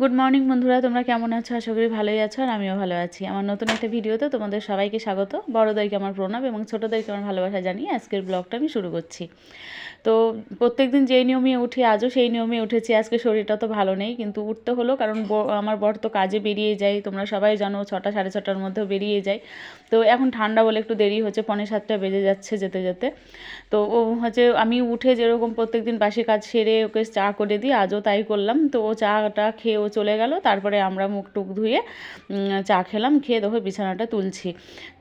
Good morning বন্ধুরা। তোমরা কেমন আছো? আশা করি ভালোই আছো আর আমিও ভালো আছি। আমার নতুন একটা ভিডিওতে তোমাদের সবাইকে স্বাগত। বড়োদেরকে আমার প্রণাম এবং ছোটোদেরকে আমার ভালোবাসা জানিয়ে আজকের ব্লগটা আমি শুরু করছি। তো প্রত্যেক দিন যেই নিয়মে উঠি, আজও সেই নিয়মে উঠেছি। আজকে শরীরটা তো ভালো নেই, কিন্তু উঠতে হলো, কারণ আমার বর তো কাজে বেরিয়ে যায়, তোমরা সবাই জানো, ছটা, সাড়ে ছটার মধ্যেও বেরিয়ে যায়। তো এখন ঠান্ডা বলে একটু দেরি হচ্ছে, পৌনে সাতটা বেজে যাচ্ছে যেতে যেতে। তো ও হচ্ছে, আমি উঠে যেরকম প্রত্যেক দিন বাসি কাজ সেরে ওকে চা করে দিই, আজও তাই করলাম। তো ও চাটা খেয়ে ও চলে গেল, তারপরে আমরা মুখ টুক ধুয়ে চা খেলাম, খেয়ে দেখো বিছানাটা তুলছি।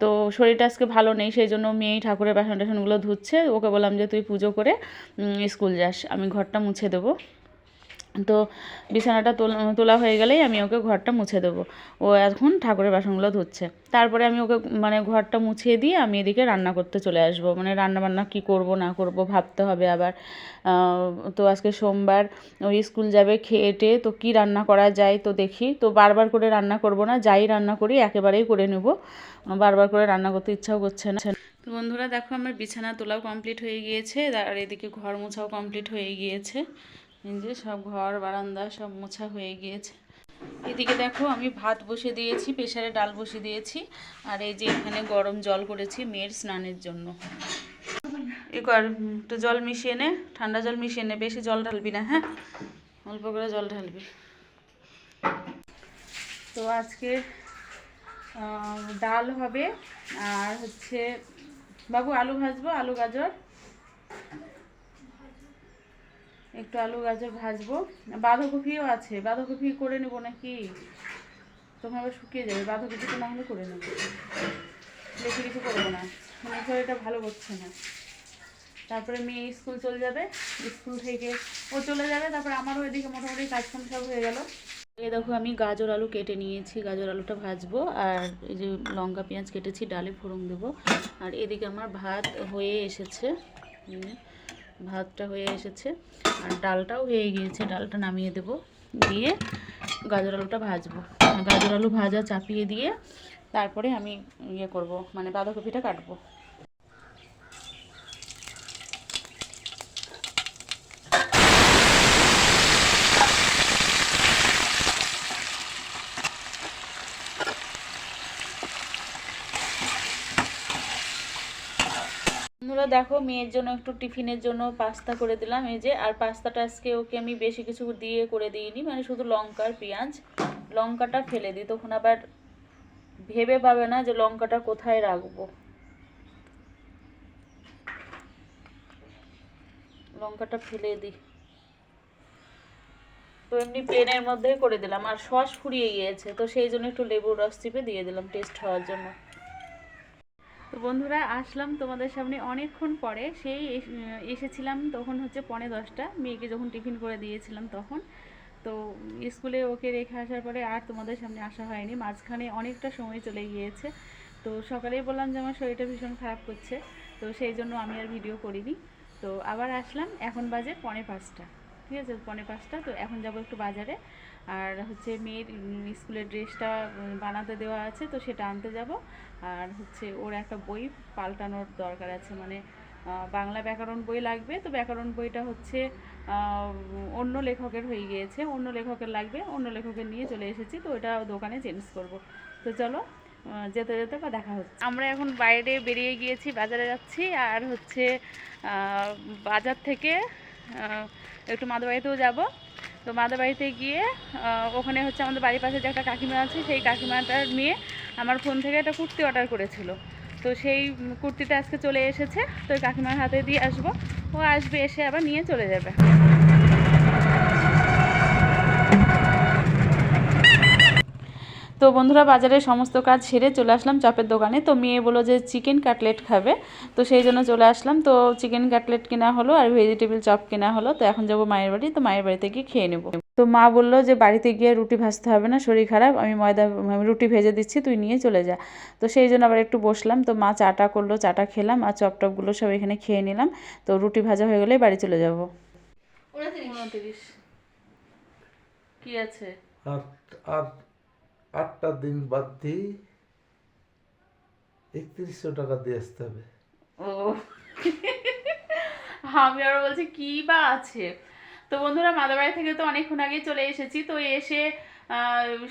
তো শরীরটা আজকে ভালো নেই, সেই জন্য মেয়েই ঠাকুরের বাসন টাসনগুলো ধুচ্ছে, ওকে বললাম যে, তুই পুজো করে স্কুল যাস আমি ঘরটা মুছে দেবো। তো বিছানাটা তোলা তোলা হয়ে গেলেই আমি ওকে ঘরটা মুছে দেবো। ও এখন ঠাকুরের বাসনগুলো ধুচ্ছে। তারপরে আমি ওকে মানে ঘরটা মুছিয়ে দিয়ে আমি এদিকে রান্না করতে চলে আসব। মানে রান্না বান্না কী করব, না করব ভাবতে হবে আবার। তো আজকে সোমবার ওই স্কুল যাবে খেয়ে টেয়ে তো কী রান্না করা যায় তো দেখি। তো বারবার করে রান্না করব না, যাই রান্না করি একেবারেই করে নেব। বারবার করে রান্না করতে ইচ্ছাও করছে না। তো বন্ধুরা দেখো আমার বিছানা তোলাও কমপ্লিট হয়ে গিয়েছে, আর এদিকে ঘর মোছাও কমপ্লিট হয়ে গিয়েছে। যে সব ঘর, বারান্দা সব মোছা হয়ে গিয়েছে। এদিকে দেখো, আমি ভাত বসে দিয়েছি প্রেশারে ডাল বসে দিয়েছি, আর এই যে এখানে গরম জল করেছি মেয়ের স্নানের জন্য। এ কর, একটু জল মিশিয়ে নে, ঠান্ডা জল মিশিয়ে নে, বেশি জল ঢালবি না হ্যাঁ? অল্প করে জল ঢালবি। তো আজকে ডাল হবে, আর হচ্ছে, বাবু আলু ভাজবো, আলু গাজর? একটু আলু গাজর ভাজবো। বাঁধাকপিও আছে, বাঁধাকপি করে নেব নাকি? তখন আবার শুকিয়ে যাবে, বাঁধাকপি তো না হলে করে নেব। বেশি কিছু করব না, মনে এটা ভালো করছে না। তারপরে মেয়ে স্কুল চলে যাবে, স্কুল থেকে ও চলে যাবে, তারপরে আমারও এদিকে মোটামুটি কাজকাম সব হয়ে গেল। এ দেখো আমি গাজর আলু কেটে নিয়েছি, গাজর আলুটা ভাজবো, আর এই যে লঙ্কা, পেঁয়াজ কেটেছি, ডালে ফোড়ন দেবো। আর এদিকে আমার ভাত হয়ে এসেছে। ভাতটা হয়ে এসেছে। আর ডালটাও হয়ে গিয়েছে। ডালটা নামিয়ে দেব। দিয়ে গাজর আলুটা ভাজবো। গাজর আলু ভাজা চাপিয়ে দিয়ে তারপরে আমি ইয়ে করব। মানে বাঁধাকপিটা কাটবো। দেখো মেয়ের জন্য একটু টিফিনের জন্য পাস্তা করে দিলাম। এই যে, আর পাস্তাটা আজকে ওকে আমি বেশি কিছু দিয়ে করে দিইনি মানে শুধু লঙ্কা আর পেঁয়াজ। লঙ্কাটা ফেলে দিই, তখন আবার ভেবে পাবে না যে লঙ্কাটা কোথায় রাখব। লঙ্কাটা ফেলে দিই। তো এমনি প্লেনের মধ্যেই করে দিলাম, আর সস ফুরিয়ে গিয়েছে, তো সেই জন্য একটু লেবুর রস চিপে দিয়ে দিলাম টেস্ট হওয়ার জন্য। তো বন্ধুরা, আসলাম তোমাদের সামনে অনেকক্ষণ পরে। সেই এস- এসেছিলাম তখন হচ্ছে পনে দশটা। মেয়েকে যখন টিফিন করে দিয়েছিলাম তখন। তো স্কুলে ওকে রেখে আসার পরে আর তোমাদের সামনে আসা হয়নি। মাঝখানে অনেকটা সময় চলে গিয়েছে। তো সকালেই বললাম যে আমার শরীরটা ভীষণ খারাপ করছে। তো সেই জন্য আমি আর ভিডিও করিনি। তো আবার আসলাম। এখন বাজে পনে পাঁচটা। ঠিক আছে? পনে পাঁচটা। তো এখন যাব একটু বাজারে। আর হচ্ছে মেয়ের স্কুলের ড্রেসটা বানাতে দেওয়া আছে, তো সেটা আনতে যাব। আর হচ্ছে ওর একটা বই পাল্টানোর দরকার আছে মানে বাংলা ব্যাকরণ বই লাগবে, তো ব্যাকরণ বইটা হচ্ছে অন্য লেখকের হয়ে গিয়েছে, অন্য লেখকের লাগবে, অন্য লেখকের নিয়ে চলে এসেছি, তো ওটা দোকানে চেঞ্জ করব। তো চলো যেতে যেতে বা দেখা হচ্ছে। আমরা এখন বাইরে বেরিয়ে গিয়েছি, বাজারে যাচ্ছি, আর হচ্ছে বাজার থেকে একটু মাদুবাড়িতেও যাব। তো মাদাবাড়িতে গিয়ে ওখানে হচ্ছে আমাদের বাড়ির পাশে যে একটা কাকিমা আছে, সেই কাকিমাটার মেয়ে আমার ফোন থেকে একটা কুর্তি অর্ডার করেছিল। তো সেই কুর্তিটা আজকে চলে এসেছে, তো কাকিমার হাতে দিয়ে আসব। ও আসবে, এসে আবার নিয়ে চলে যাবে। তো বন্ধুরা বাজারে সমস্ত কাজ সেরে চলে আসলাম চপের দোকানে। তো মেয়ে বলল যে চিকেন কাটলেট খাবে। তো সেই জন্য চলে আসলাম। তো চিকেন কাটলেট কেনা হলো আর ভেজিটেবল চপ কেনা হলো। তো এখন যাব মায়ের বাড়ি। তো মায়ের বাড়িতে গিয়ে খেয়ে নেব। তো মা বলল যে বাড়িতে গিয়ে রুটি ভাজতে হবে না শরীর খারাপ। আমি ময়দা রুটি ভেজে দিচ্ছি তুই নিয়ে চলে যা। তো সেই জন্য আবার একটু বসলাম। তো মা চাটা করল চাটা খেলাম আর চপ টপগুলো সব এখানে খেয়ে নিলাম। তো রুটি ভাজা হয়ে গেলেই বাড়ি চলে যাব। কি আছে? আটটা দিন বাদ দিয়ে একত্রিশশো টাকা দিয়ে আসতে হবে। ও। আমি আবার বলছি, কি বা আছে? তো বন্ধুরা মাদাবাড়ি থেকে তো অনেকক্ষণ আগে চলে এসেছি, তো এসে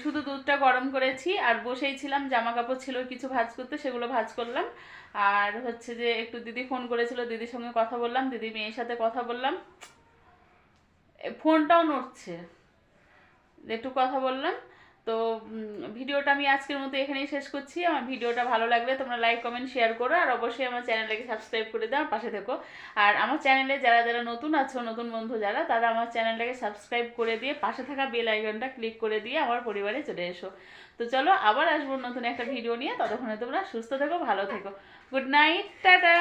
শুধু দুধটা গরম করেছি, আর বসেই ছিলাম জামা কাপড় ছিল, কিছু ভাজ করতে, সেগুলো ভাজ করলাম। আর হচ্ছে যে, একটু দিদি ফোন করেছিল, দিদির সঙ্গে কথা বললাম, দিদি মেয়ের সাথে কথা বললাম। ফোনটাও নড়ছে। একটু কথা বললাম তো ভিডিওটা আমি আজকের মতো এখানেই শেষ করছি। আমার ভিডিওটা ভালো লাগলে তোমরা লাইক কমেন্ট শেয়ার করো, আর অবশ্যই আমার চ্যানেলটাকে সাবস্ক্রাইব করে দাও, পাশে থেকো। আর আমার চ্যানেলে যারা যারা নতুন আছো, নতুন বন্ধু যারা, তারা আমার চ্যানেলটাকে সাবস্ক্রাইব করে দিয়ে পাশে থাকা বেল আইকনটা ক্লিক করে দিয়ে আমার পরিবারে চলে এসো। তো চলো, আবার আসব নতুন একটা ভিডিও নিয়ে। ততক্ষণে তোমরা সুস্থ থেকো, ভালো থেকো। Good night tata!